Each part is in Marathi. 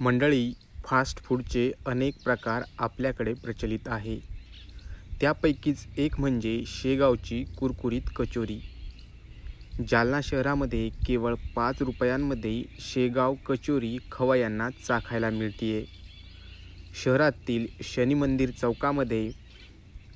मंडळी फास्ट फूडचे अनेक प्रकार आपल्याकडे प्रचलित आहे. त्यापैकीच एक म्हणजे शेगावची कुरकुरीत कचोरी. जालना शहरामध्ये केवळ पाच रुपयांमध्ये शेगाव कचोरी खवयांना चाखायला मिळतीये. शहरातील शनी मंदिर चौकामध्ये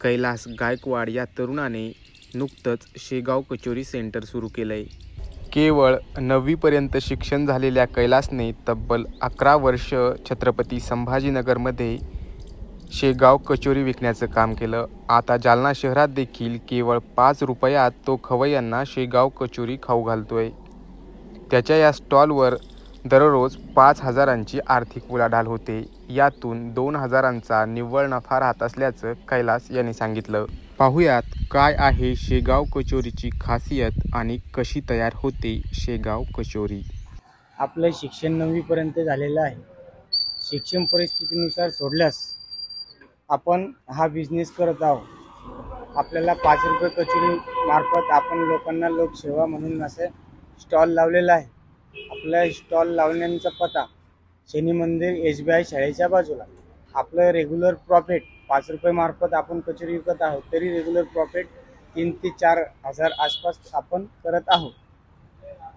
कैलास गायकवाड या तरुणाने नुकतंच शेगाव कचोरी सेंटर सुरू केलं आहे केवळ नववीपर्यंत शिक्षण झालेल्या कैलासने तब्बल अकरा वर्ष छत्रपती संभाजीनगरमध्ये शेगाव कचोरी विकण्याचं काम केलं. आता जालना शहरात देखील केवळ पाच रुपयात तो खवय्यांना शेगाव कचोरी खाऊ घालतोय. त्याच्या या स्टॉलवर दररोज पाच हजारांची आर्थिक उलाढाल होते. यातून दोन हजारांचा निव्वळ नफा राहत असल्याचं कैलास यांनी सांगितलं. पाहुयात काय आहे शेगाव कचोरीची खासियत आणि कशी तयार होते शेगाव कचोरी? आपलं शिक्षण नववीपर्यंत झालेलं आहे. शिक्षण परिस्थितीनुसार सोडल्यास आपण हा बिझनेस करत आहोत. आपल्याला पाच रुपये कचोरी मार्फत आपण लोकांना लोकसेवा म्हणून असं स्टॉल लावलेला आहे. आपला स्टॉल लावण्याचा पत्ता शनी मंदिर एस बी आय शाळेच्या बाजूला. आपलं रेग्युलर प्रॉफिट पाच रुपये मार्फत आपण कचोरी विकत आहोत तरी रेग्युलर प्रॉफिट तीन ते चार हजार आसपास आपण करत आहोत.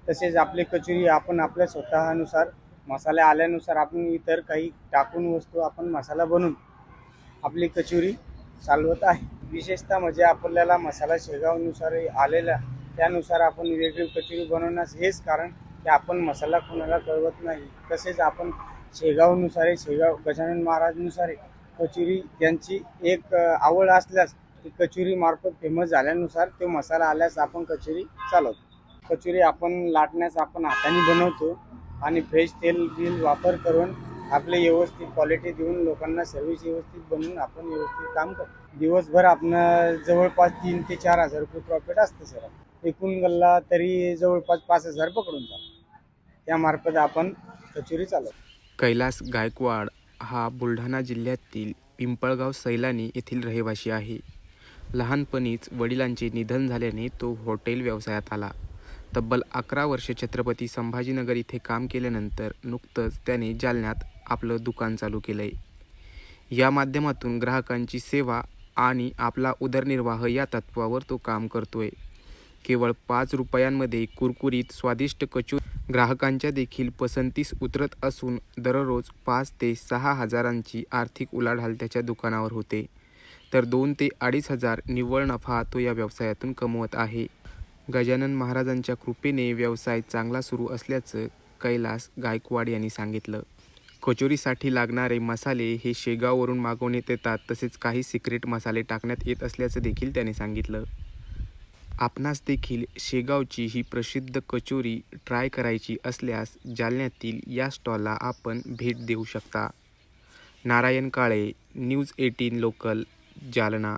तसेच आपली कचोरी आपण आपल्या स्वतःनुसार मसाले आल्यानुसार आपण इतर काही टाकून वस्तू आपण मसाला बनवून आपली कचोरी चालवत आहे. विशेषतः म्हणजे आपल्याला मसाला शेगावनुसार आलेला त्यानुसार आपण वेगळी कचोरी बनवण्यास हेच कारण की आपण मसाला कोणाला कळवत नाही. तसेच आपण शेगावनुसार शेगाव गजानन महाराजनुसारे कचोरी त्यांची एक आवड असल्यास ती कचोरी मार्फत फेमस झाल्यानुसार तो मसाला आल्यास आपण कचोरी चालवतो. कचोरी आपण लाटण्यास आपण हाताने बनवतो आणि फ्रेश तेल बिल वापर करून आपले व्यवस्थित क्वालिटी देऊन लोकांना सर्व्हिस व्यवस्थित बनवून आपण व्यवस्थित काम करतो. दिवसभर आपण जवळपास तीन ते चार हजार रुपये प्रॉफिट असतं सर. एकूण गल्ला तरी जवळपास पाच हजार पकडून चालतो यामार्फत आपण कचोरी चालवतो. कैलास गायकवाड हा बुलढाणा जिल्ह्यातील पिंपळगाव सैलानी येथील रहिवासी आहे. लहानपणीच वडिलांचे निधन झाल्याने तो हॉटेल व्यवसायात आला. तब्बल अकरा वर्ष छत्रपती संभाजीनगर इथे काम केल्यानंतर नुकतंच त्याने जालन्यात आपलं दुकान चालू केलं आहे या माध्यमातून ग्राहकांची सेवा आणि आपला उदरनिर्वाह या तत्वावर तो काम करतोय. केवळ पाच रुपयांमध्ये कुरकुरीत स्वादिष्ट कचू ग्राहकांच्या देखील पसंतीस उतरत असून दररोज पाच ते सहा हजारांची आर्थिक उलाढाल त्याच्या दुकानावर होते. तर दोन ते अडीच हजार निव्वळ नफा तो या व्यवसायातून कमवत आहे. गजानन महाराजांच्या कृपेने व्यवसाय चांगला सुरू असल्याचं कैलास गायकवाड यांनी सांगितलं. कचोरीसाठी लागणारे मसाले हे शेगाववरून मागवण्यात येतात तसेच काही सिक्रेट मसाले टाकण्यात येत असल्याचं देखील त्याने सांगितलं. आपणास देखील शेगावची ही प्रसिद्ध कचोरी ट्राय करायची असल्यास जालन्यातील या स्टॉलला आपण भेट देऊ शकता. Narayan Kale news eighteen local Jalna.